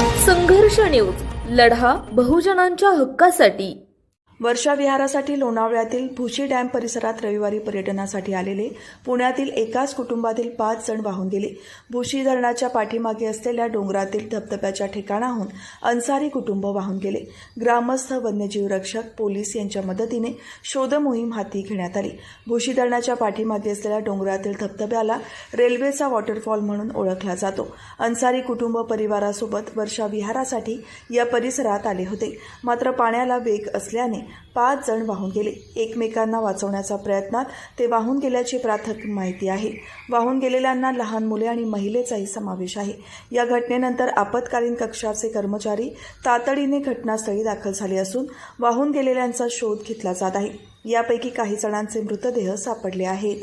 संघर्ष न्यूज. लढा बहुजनांच्या हक्कासाठी. वर्षा विहारासाठी लोणावळ्यातील भुशी डॅम परिसरात रविवारी पर्यटनासाठी आलेले पुण्यातील एकाच कुटुंबातील पाच जण वाहून गेले. भुशी धरणाच्या पाठीमागे असलेल्या डोंगरातील धबधब्याच्या ठिकाणाहून अन्सारी कुटुंब वाहून गेले. ग्रामस्थ वन्यजीव रक्षक पोलीस यांच्या मदतीने शोधमोहीम हाती घेण्यात आली. भुशी धरणाच्या पाठीमागे असलेल्या डोंगरातील धबधब्याला रेल्वेचा वॉटरफॉल म्हणून ओळखला जातो. अन्सारी कुटुंब परिवारासोबत वर्षा विहारासाठी या परिसरात आले होते. मात्र पाण्याला वेग असल्याने पाच जण वाहून गेले. एकमेकांना वाचवण्याचा प्रयत्नात ते वाहून गेल्याची प्राथमिक माहिती आहे. वाहून गेलेल्यांना लहान मुले आणि महिलेचाही समावेश आहे. या घटनेनंतर आपत्कालीन कक्षाचे कर्मचारी तातडीने घटनास्थळी दाखल झाले असून वाहून गेलेल्यांचा शोध घेतला जात आहे. यापैकी काही जणांचे मृतदेह सापडले आहेत.